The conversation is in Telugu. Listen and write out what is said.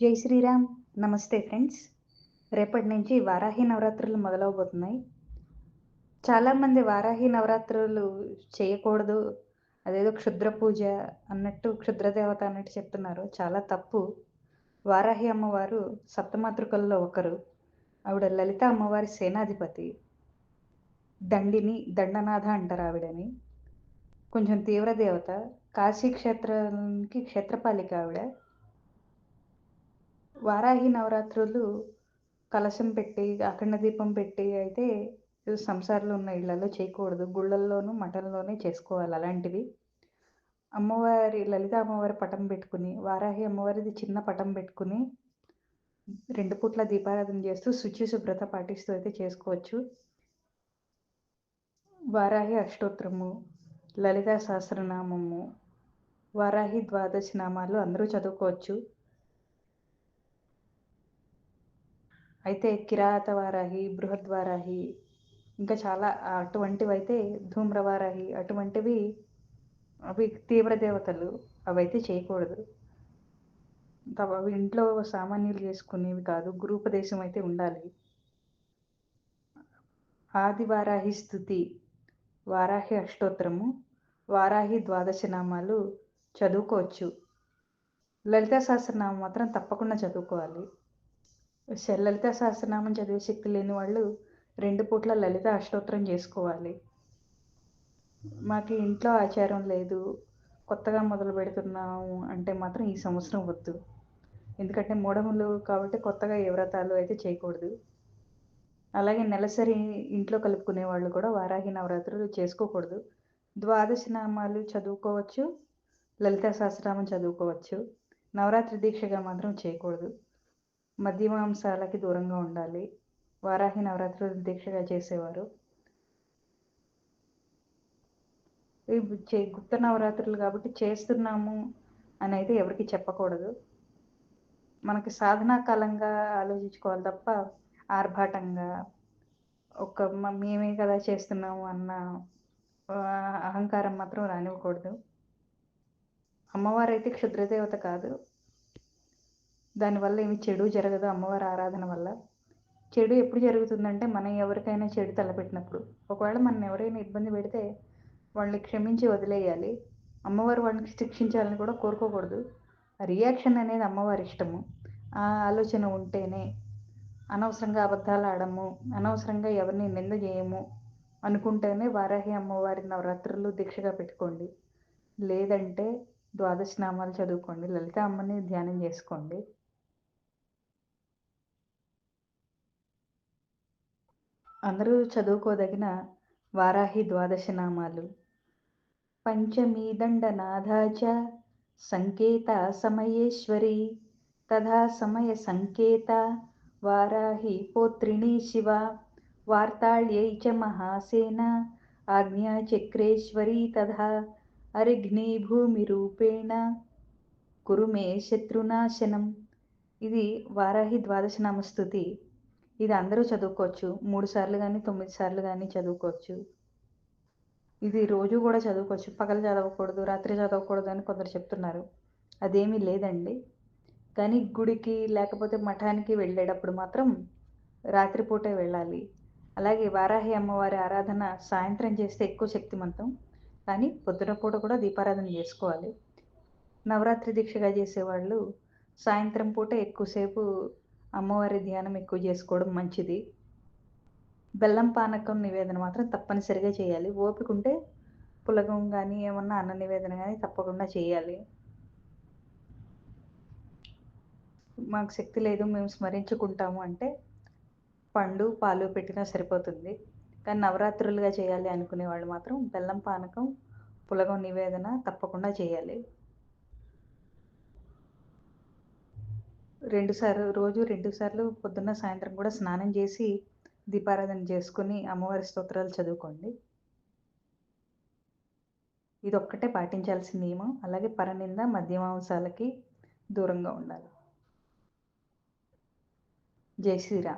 జై శ్రీరామ్. నమస్తే ఫ్రెండ్స్. రేపటి నుంచి వారాహి నవరాత్రులు మొదలవబోతున్నాయి. చాలామంది వారాహి నవరాత్రులు చేయకూడదు అదేదో క్షుద్ర పూజ అన్నట్టు క్షుద్ర దేవత అన్నట్టు చెప్తున్నారు. చాలా తప్పు. వారాహి అమ్మవారు సప్తమాతృకల్లో ఒకరు. ఆవిడ లలిత అమ్మవారి సేనాధిపతి. దండిని దండనాథ అంటారు ఆవిడని. కొంచెం తీవ్ర దేవత. కాశీ క్షేత్రానికి క్షేత్రపాలిక ఆవిడ. వారాహి నవరాత్రులు కలశం పెట్టి అఖండ దీపం పెట్టి అయితే సంసారాలు ఉన్న ఇళ్ళలో చేయకూడదు. గుళ్ళల్లోనూ మఠంలోనే చేసుకోవాలి అలాంటివి. అమ్మవారి లలిత అమ్మవారి పటం పెట్టుకుని వారాహి అమ్మవారిది చిన్న పటం పెట్టుకుని రెండు పూట్ల దీపారాధన చేస్తూ శుచి శుభ్రత పాటిస్తూ అయితే చేసుకోవచ్చు. వారాహి అష్టోత్తరము లలిత సహస్రనామము వారాహి ద్వాదశి నామాలు అందరూ చదువుకోవచ్చు. అయితే కిరాతవారాహి బృహద్వారాహి ఇంకా చాలా అటువంటివి అయితే ధూమ్రవారాహి అటువంటివి అవి తీవ్ర దేవతలు అవైతే చేయకూడదు. అవి ఇంట్లో సామాన్యులు చేసుకునేవి కాదు గురూపదేశం అయితే ఉండాలి. ఆది వారాహి స్థుతి వారాహి అష్టోత్తరము వారాహి ద్వాదశ నామాలు చదువుకోవచ్చు. లలిత సహస్రనామం మాత్రం తప్పకుండా చదువుకోవాలి. లలిత సహస్రనామం చదివే శక్తి లేని వాళ్ళు రెండు పూట్ల లలిత అష్టోత్తరం చేసుకోవాలి. మాకు ఇంట్లో ఆచారం లేదు. కొత్తగా మొదలు పెడుతున్నాము అంటే మాత్రం ఈ సంవత్సరం వద్దు. ఎందుకంటే మూఢములు కాబట్టి కొత్తగా ఏ వ్రతాలు అయితే చేయకూడదు. అలాగే నెలసరి ఇంట్లో కలుపుకునే వాళ్ళు కూడా వారాహి నవరాత్రులు చేసుకోకూడదు. ద్వాదశ నామాలు చదువుకోవచ్చు. లలిత సహస్రనామం చదువుకోవచ్చు. నవరాత్రి దీక్షగా మాత్రం చేయకూడదు. మద్యమాంసాలకి దూరంగా ఉండాలి. వారాహి నవరాత్రులు దీక్షగా చేసేవారు. గుప్త నవరాత్రులు కాబట్టి చేస్తున్నాము అని అయితే ఎవరికి చెప్పకూడదు. మనకి సాధనా కాలంగా ఆలోచించుకోవాలి తప్ప ఆర్భాటంగా ఒక మేమే కదా చేస్తున్నాము అన్న అహంకారం మాత్రం రానివ్వకూడదు. అమ్మవారు అయితే క్షుద్రదేవత కాదు. దానివల్ల ఏమి చెడు జరగదు అమ్మవారి ఆరాధన వల్ల. చెడు ఎప్పుడు జరుగుతుందంటే మనం ఎవరికైనా చెడు తలపెట్టినప్పుడు. ఒకవేళ మనం ఎవరైనా ఇబ్బంది పెడితే వాళ్ళని క్షమించి వదిలేయాలి. అమ్మవారు వాళ్ళని శిక్షించాలని కూడా కోరుకోకూడదు. రియాక్షన్ అనేది అమ్మవారి ఇష్టము. ఆ ఆలోచన ఉంటేనే అనవసరంగా అబద్ధాలు ఆడము అనవసరంగా ఎవరిని నింద చేయము అనుకుంటేనే వారాహి అమ్మవారి నవరాత్రులు దీక్షగా పెట్టుకోండి. లేదంటే ద్వాదశ నామాలు చదువుకోండి. లలిత అమ్మని ధ్యానం చేసుకోండి. అందరూ చదువుకోదగిన వారాహి ద్వాదశ నామాలు. పంచమీ దండనాథాచ సంకేత సమయేశ్వరి తథా సమయ సంకేత వారాహి పోత్రిణీ శివ వార్తాళ్యై చ మహాసేన ఆజ్ఞాచక్రేశ్వరీ తథా అరిఘ్ని భూమి రూపేణ కురుమే శత్రునాశనం. ఇది వారాహి ద్వాదశనామ స్థుతి. ఇది అందరూ చదువుకోవచ్చు. మూడు సార్లు కానీ తొమ్మిది సార్లు కానీ చదువుకోవచ్చు. ఇది రోజు కూడా చదువుకోవచ్చు. పగలు చదవకూడదు రాత్రి చదవకూడదు అని కొందరు చెప్తున్నారు. అదేమీ లేదండి. కానీ గుడికి లేకపోతే మఠానికి వెళ్ళేటప్పుడు మాత్రం రాత్రిపూటే వెళ్ళాలి. అలాగే వారాహి అమ్మవారి ఆరాధన సాయంత్రం చేస్తే ఎక్కువ శక్తిమంతం. కానీ పొద్దున పూట కూడా దీపారాధన చేసుకోవాలి. నవరాత్రి దీక్షగా చేసేవాళ్ళు సాయంత్రం పూట ఎక్కువసేపు అమ్మవారి ధ్యానం ఎక్కువ చేసుకోవడం మంచిది. బెల్లం పానకం నివేదన మాత్రం తప్పనిసరిగా చేయాలి. ఓపిక ఉంటే పులగం కానీ ఏమన్నా అన్న నివేదన కానీ తప్పకుండా చేయాలి. మాకు శక్తి లేదు మేము స్మరించుకుంటాము అంటే పండు పాలు పెట్టినా సరిపోతుంది. కానీ నవరాత్రులుగా చేయాలి అనుకునే వాళ్ళు మాత్రం బెల్లం పానకం పులగం నివేదన తప్పకుండా చేయాలి. రెండు సార్లు రోజు రెండు సార్లు పొద్దున్న సాయంత్రం కూడా స్నానం చేసి దీపారాధన చేసుకుని అమ్మవారి స్తోత్రాలు చదువుకోండి. ఇది ఒక్కటే పాటించాల్సిన నియమం. అలాగే పరనింద మద్యమాంసాలకి దూరంగా ఉండాలి. జై శ్రీరామ్.